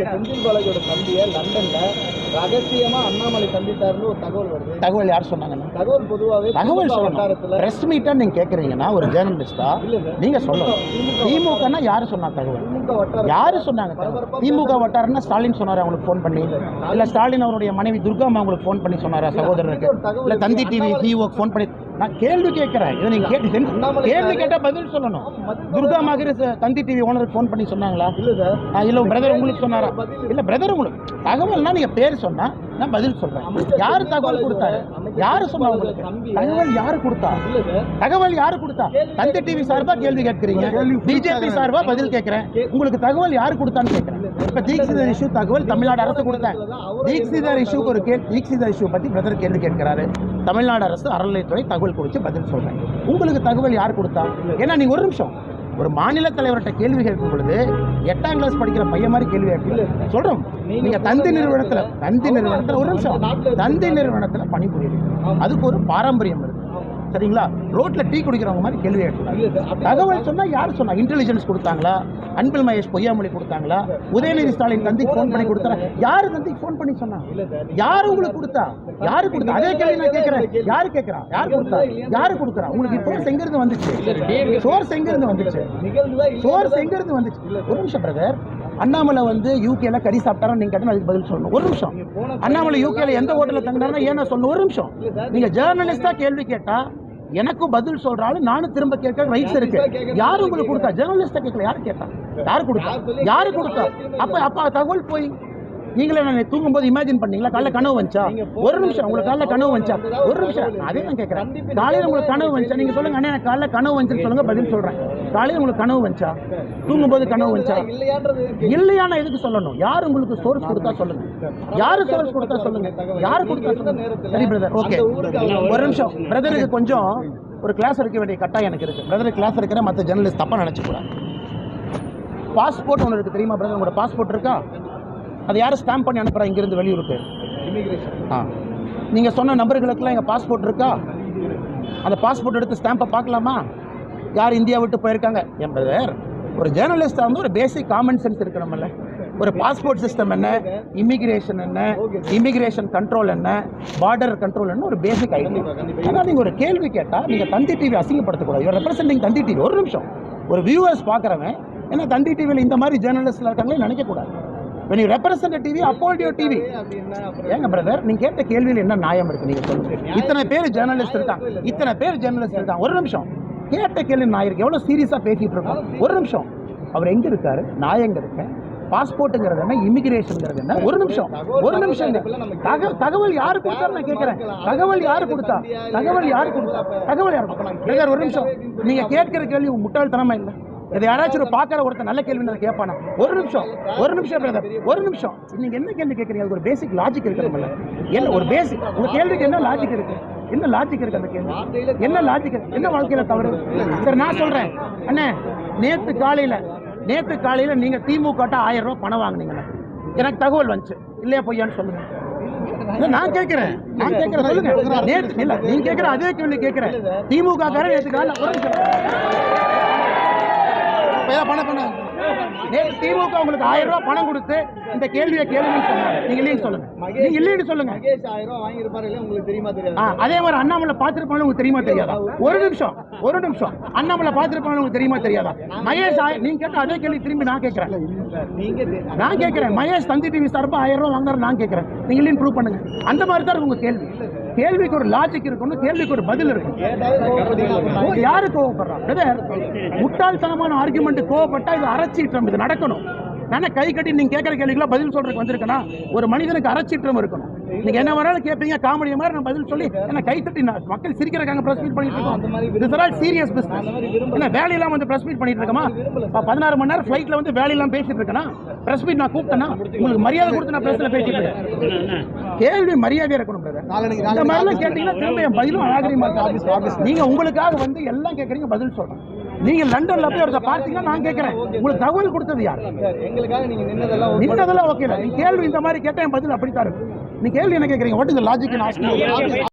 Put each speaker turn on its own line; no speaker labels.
இன்னைக்கு செந்தில் பாலாஜியோட தம்பியை லண்டன்ல ரகசியமா அண்ணாமலை சந்தித்தாருன்னு ஒரு தகவல் வருது.
தகவல் யார் சொன்னாங்கண்ணா
தகவல் பொதுவாகவே
தகவல் சொல்லணும். பிரஸ் மீட்டா நீங்க கேக்குறீங்கன்னா ஒரு ஜேர்னலிஸ்டா. நீங்க சொல்லணும்.
திமுக
திமுகனா யாரு சொன்னா தகவல்? யாரு சொன்னாங்க? திமுக வட்டாரம்னா ஸ்டாலின் சொன்னாரு? அவங்களுக்கு ஃபோன் பண்ணி. இல்ல ஸ்டாலின் அவருடைய மனைவி துர்கா அம்மா உங்களுக்கு ஃபோன் பண்ணி சொன்னாரா? சகோதரருக்கு. இல்ல தந்தி டிவி சிஓ ஃபோன் பண்ணி நான் கேள்வி கேட்கிறேன். இதை நீங்க கேட்டு கேள்வி கேட்டா பதில் சொல்லணும். துர்கா மகிர தந்தி டிவி ஓனருக்கு ஃபோன் பண்ணி சொன்னாங்களா?
இல்ல
பிரதர் உங்களுக்கு சொன்னாரா? இல்ல பிரதர் உங்களுக்கு. தகவல்னா நீங்க பேர் சொன்னா நான் பதில் சொல்றேன். யாரு தகவல் கொடுத்தாரு யாரு சொன்னா உங்களுக்கு? தகவல் யாரு கொடுத்தா? தகவல் யாரு கொடுத்தா? தந்தி டிவி சார்பா கேள்வி கேட்கறீங்க. பிஜேபி சார்பா பதில் கேட்கிறேன். உங்களுக்கு தகவல் யாரு கொடுத்தான்னு கேட்கிறேன். இப்ப தீக்ஷிதர் இஷ்யூ தகவல் தமிழ்நாடு அரசு கொடுத்தேன் தீக்ஷிதர் இஷ்யூக்கு ஒரு கேள்வி தீக்ஷிதர் இஷ்யூ பத்தி பிரதர் கேள்வி கேட்கிறாரு. தமிழ்நாடு அரசு அறநிலையத்துறை தகவல் கொடுத்து பதில் சொல்றேன். உங்களுக்கு தகவல் யார் கொடுத்தா? ஏன்னா நீங்க ஒரு நிமிஷம் ஒரு மாநில தலைவர்கிட்ட கேள்வி கேட்கும் பொழுது எட்டாம் கிளாஸ் படிக்கிற பையன் மாதிரி கேள்வி கேட்கல சொல்றோம். நீங்க தந்தி நிறுவனத்துல தந்தி நிறுவனத்தில் ஒரு நிமிஷம் தந்தி நிறுவனத்தில் பணிபுரியுது அதுக்கு ஒரு பாரம்பரியம் இருக்கு சரிங்களா? ரோட்ல டீ குடிக்கிறவங்க மாதிரி கேள்வி
அப்படி
தகவல் சொன்னா யார் சொன்னா? இன்டெலிஜென்ஸ் கொடுத்தாங்களா? அன்பில் மகேஷ் பொய்யாமொழி கொடுத்தாங்களா? உதயநிதி ஸ்டாலின் தந்திக்கு ஃபோன் பண்ணி கொடுத்தாரா? யாரு தந்திக்கு ஃபோன் பண்ணி சொன்னா? யாரு உங்களுக்கு கொடுத்தா? யாரு கொடுத்தா? அதே கேள்வி நான் கேட்கிறேன். யாரு கேட்கறா? யார் கொடுத்தா? யாரு கொடுக்குறா? உங்களுக்கு இப்போ எங்க இருந்து வந்துச்சு? சோர்ஸ் எங்க இருந்து வந்துச்சு சோர்ஸ் எங்க இருந்து வந்துச்சு ஒரு நிமிஷம் பிரதர் அண்ணாமலை வந்து யூகேல கறி சாப்பிட்டாரா நீங்க கேட்டா அதுக்கு பதில் சொல்லணும். ஒரு நிமிஷம். அண்ணாமலை யூகேல எந்த ஹோட்டல்ல தங்கினாரா ஏன்னா சொல்லணும்? ஒரு நிமிஷம். நீங்க ஜேர்னலிஸ்டா கேள்வி கேட்டா எனக்கும் பதில் சொல்றாலும் நானும் திரும்ப கேட்க ரைட்ஸ் இருக்கு. யாரு உங்களுக்கு கொடுத்தா? ஜேர்னலிஸ்டா கேட்கல. யாரு கேட்டா? யாரு கொடுத்தா? யாரு கொடுத்தா? அப்ப அப்ப தகவல் போய் நீங்களே நான் தூங்கும்போது இமேஜின் பண்ணீங்களா? காலைல கனவு வந்துச்சா? ஒரு நிமிஷம். உங்களுக்கு காலைல கனவு வந்துச்சா? ஒரு நிமிஷம். அதே நான் கேட்கறேன். காலையில உங்களுக்கு கனவு வந்துச்சா? நீங்க சொல்லுங்க. அண்ணா எனக்கு காலைல கனவு வந்துச்சுன்னு சொல்லுங்க. பதில் சொல்றேன். காலையில உங்களுக்கு கனவு வந்துச்சா? தூங்கும்போது கனவு வந்துச்சா?
இல்லையான்றது இருக்கு.
இல்லையான எதுக்கு சொல்லணும்? யார் உங்களுக்கு சோர்ஸ் கொடுத்தா சொல்லுங்க. யாரு சோர்ஸ் கொடுத்தா சொல்லுங்க? யாரு கொடுத்தா சொல்லுங்க? சரி பிரதர் ஓகே ஒரு நிமிஷம். பிரதருக்கு கொஞ்சம் ஒரு கிளாஸ் எடுக்க வேண்டிய கட்டாயம் எனக்கு இருக்கு. பிரதருக்கு கிளாஸ் எடுக்கிற மற்ற ஜெர்னலிஸ்ட் தப்பா நினைச்சுக்கூடாது பாஸ்போர்ட் ஒன்று இருக்கு தெரியுமா பிரதர் உங்களோட பாஸ்போர்ட் இருக்கா? அதை யாரும் ஸ்டாம்ப் பண்ணி அனுப்புறா? இங்கிருந்து வெளியூருக்கு. ஆ. நீங்கள் சொன்ன நபர்களுக்கெல்லாம் எங்கள் பாஸ்போர்ட் இருக்கா? அந்த பாஸ்போர்ட் எடுத்து ஸ்டாம்பை பார்க்கலாமா? யார் இந்தியா விட்டு போயிருக்காங்க? என் பிரதர் ஒரு ஜேர்னலிஸ்டாக வந்து ஒரு பேசிக் காமன் சென்ஸ் இருக்கணும்ல. ஒரு பாஸ்போர்ட் சிஸ்டம் என்ன? இமிகிரேஷன் என்ன? இமிகிரேஷன் கண்ட்ரோல் என்ன? பார்டர் கண்ட்ரோல் என்ன? ஒரு பேசிக் ஐடியா ஆனால் நீங்கள் ஒரு கேள்வி கேட்டால் நீங்கள் தந்தி டிவி அசிங்கப்படுத்தக்கூடாது. இவர் ரெப்ரசென்டிங் தந்தி டிவி ஒரு நிமிஷம். ஒரு வியூவர்ஸ் பார்க்குறவன் ஏன்னா தந்தி டிவியில் இந்த மாதிரி ஜேர்னலிஸ்ட்ல இருக்காங்களே நினைக்கக்கூடாது. TV uphold your TV.
அப்படி என்ன அப்புறம்
ஏங்க பிரதர் நீங்க கேட்ட கேள்வியில் என்ன நியாயம் இருக்கு? நீங்க சொல்லுங்க. இத்தனை பேர் ஜேர்னலிஸ்ட் இருக்காங்க. இத்தனை பேர் ஜேர்னலிஸ்ட் இருக்காங்க. ஒரு நிமிஷம். கேட்ட கேள்வி நான் இருக்கு. எவ்வளவு சீரியஸா பேசிட்டு இருக்கோம்? ஒரு நிமிஷம். அவர் எங்க இருக்காரு? நான் எங்க இருக்கேன்? பாஸ்போர்ட்டுங்கிறது என்ன? இமிகிரேஷன்ங்கிறது என்ன? ஒரு நிமிஷம். ஒரு நிமிஷம் இல்ல. தக- தகவல் யாரு கொடுத்தா நான் கேட்கிறேன். தகவல் யாரு கொடுத்தா? தகவல் யாரு கொடுத்தா? தகவல் யாரு கொடுத்தா? ஒரு நிமிஷம். நீங்க கேட்கிற கேள்வி முட்டாள்தனமா இல்லை. இதை யாராச்சும் ஒரு பார்க்குற ஒருத்தர் நல்ல கேள்வி நான் கேட்பானா ஒரு நிமிஷம். ஒரு நிமிஷம் பிரதர் ஒரு நிமிஷம். நீங்க என்ன கேள்வி கேட்குறீங்க? அதுக்கு ஒரு பேசிக் லாஜிக் இருக்கணும்ல. என்ன ஒரு பேசிக் உங்க கேள்விக்கு என்ன லாஜிக் இருக்கு? என்ன லாஜிக் இருக்கு அந்த கேள்வி? என்ன லாஜிக் என்ன வாழ்க்கையில தவறு? சரி நான் சொல்றேன். அண்ணே நேத்து காலையில நேத்து காலையில நீங்க திமுக ஆயிரம் ரூபாய் பணம் வாங்குனீங்கண்ணே எனக்கு தகவல் வந்துச்சு. இல்லையா பொய்யான்னு சொல்லுங்க. நான் கேட்கிறேன். நான் கேட்கிறேன். சொல்லுங்க. நேற்று இல்ல நீங்க கேட்கிற அதே கேள்வி கேட்கிறேன். திமுக காரன் நேத்து காலையில ஒரு பணம் பண்ண நேற்று திமுக உங்களுக்கு ஆயிரம் ரூபாய் பணம் கொடுத்து இந்த கேள்வியை கேளுங்கன்னு சொன்னாங்க. நீங்க இல்லைன்னு சொல்லுங்க. நீங்க இல்லைன்னு சொல்லுங்க.
மகேஷ் ஆயிரம் ரூபாய் வாங்கியிருப்பாரு இல்லையா? உங்களுக்கு தெரியுமா தெரியாது?
அதே மாதிரி அண்ணாமலை பார்த்திருப்பாங்க உங்களுக்கு தெரியுமா தெரியாதா? ஒரு நிமிஷம் ஒரு நிமிஷம். அண்ணாமலை பார்த்திருப்பாங்க உங்களுக்கு தெரியுமா தெரியாதா? மகேஷ் நீங்க கேட்ட அதே கேள்வி திரும்பி நான் கேட்கிறேன். நான் கேட்கிறேன். மகேஷ் தந்தி டிவி சார்பா ஆயிரம் ரூபாய் வாங்குறாரு நான் கேட்கிறேன். நீங்க இல்லைன்னு ப்ரூவ் பண்ணுங்க. அந்த மாதிரி தான் உங்க கேள்வி. கேள்விக்கு ஒரு லாஜிக் இருக்கணும் கேள்விக்கு ஒரு பதில் இருக்கும். யாரு கோவப்படுறான் பிரதர் முட்டாள்தனமான ஆர்குமெண்ட் கோவப்பட்டா இது அறச்சீற்றம் இது நடக்கணும். நானே கை கட்டி நீங்க கேட்கற கேள்விக்கெல்லாம் பதில் சொல்றதுக்கு வந்திருக்கனா? ஒரு மனிதனுக்கு அறச்சீற்றம் இருக்கணும். நீங்க என்ன வேணாலும் கேட்பீங்க காமெடி மாதிரி நான் பதில் சொல்லி என்ன கை தட்டி மக்கள் சிரிக்கிறக்காங்க பிரஸ் மீட் பண்ணிட்டு இருக்கோம். are all சீரியஸ் பிசினஸ் என்ன வேலையெல்லாம் வந்து பிரஸ் மீட் பண்ணிட்டு இருக்கமா? பதினாறு மணி நேரம் ஃபிளைட்ல வந்து வேலையெல்லாம் பேசிட்டு இருக்கேனா? பிரஸ் மீட் நான் கூப்பிட்டேனா? உங்களுக்கு மரியாதை கொடுத்து நான் பிரஸ்ல பேசிட்டு இருக்கேன். கேள்வி மரியாதையா இருக்கணும் பிரதர் இந்த மாதிரிலாம் கேட்டீங்கன்னா திரும்ப என் பதிலும் அழகிரிமா ஆபீஸ் நீங்க உங்களுக்காக வந்து எல்லாம் கேட்கறீங்க பதில் சொல்றேன். நீங்க லண்டன்ல போய் ஒருத்த பார்த்தீங்கன்னா நான் கேட்கறேன் உங்களுக்கு தகவல் கொடுத்தது யார்?
எங்களுக்காக நீங்க நின்னதெல்லாம் ஒரு
நின்றதெல்லாம் ஓகே நீ கேள்வி இந்த மாதிரி கேட்டேன் பதில் அப்படித்தான் இருக்கு நீ கேள்வி என்ன கேட்குறீங்க வாட் இஸ் லாஜிக்